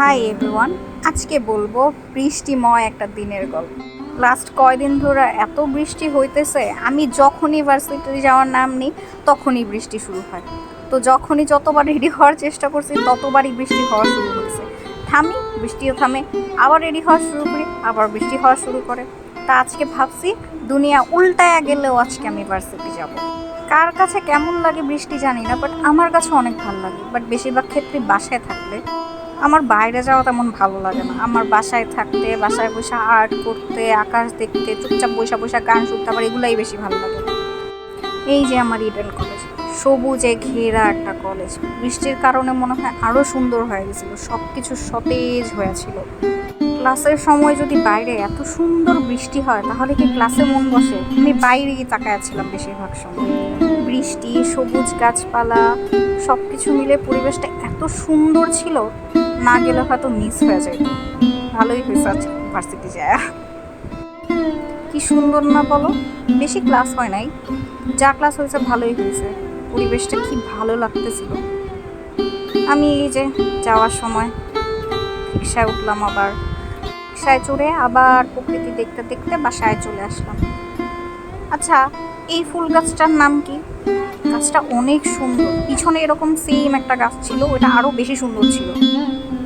Hi everyone আজকে বলব, বৃষ্টিময় একটা দিনের গল্প। লাস্ট কয়দিন ধরে এত বৃষ্টি হইতেছে, আমি যখনই ভার্সিটি যাওয়ার নাম নিই, তখনই বৃষ্টি শুরু হয়। তো যখনই যতবার রেডি হওয়ার চেষ্টা করছি, ততবারই বৃষ্টি হওয়া শুরু হয়েছে থামি, বৃষ্টিও থামে, আবার রেডি হওয়া শুরু করি, আবার বৃষ্টি হওয়া শুরু করে। তা আজকে ভাবছি, দুনিয়া উল্টায়া গেলেও আজকে আমি ভার্সিটি যাব। কার কাছে কেমন লাগে বৃষ্টি জানি না বাট আমার কাছে অনেক ভালো লাগে। বাট বেশিরভাগ ক্ষেত্রে বাসায় থাকলে আমার বাইরে যাওয়া তেমন ভালো লাগে না। আমার বাসায় থাকতে, বাসায় বসে আর্ট করতে, আকাশ দেখতে, চুপচাপ বসে বসে গান শুনতে আমার এগুলাই বেশি ভালো লাগে এই যে আমার ইডেন কলেজ সবুজে ঘেরা একটা কলেজ বৃষ্টির কারণে মনে হয় আরও সুন্দর হয়ে গেছিল সব কিছু সতেজ হয়েছিল। ক্লাসের সময় যদি বাইরে এত সুন্দর বৃষ্টি হয়, তাহলে কি ক্লাসে মন বসে? আমি বাইরেই তাকায়াছিলাম বেশিরভাগ সময়। বৃষ্টি, সবুজ গাছপালা সব কিছু মিলে পরিবেশটা এত সুন্দর ছিল না গেলে হয়তো মিস হয়ে যেত ভালোই হয়েছে আজ ভার্সিটি যায়। কি সুন্দর না বলো? বেশি ক্লাস হয় নাই। যা ক্লাস হয়েছে ভালোই হয়েছে। পরিবেশটা কি ভালো লাগতেছিল। আমি এই যে যাওয়ার সময় রিক্সায় উঠলাম আবার। রিক্সায় চড়ে আবার প্রকৃতি দেখতে দেখতে বাসায় চলে আসলাম। আচ্ছা এই ফুল গাছটার নাম কি? গাছটা অনেক সুন্দর। পিছনে এরকম সেম একটা গাছ ছিল, ওটা আরও বেশি সুন্দর ছিল।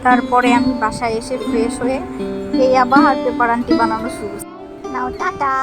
তারপরে আমি বাসায় এসে ফ্রেশ হয়ে এই আবার পেপার আনটি বানানো শুরু নাও টাটা!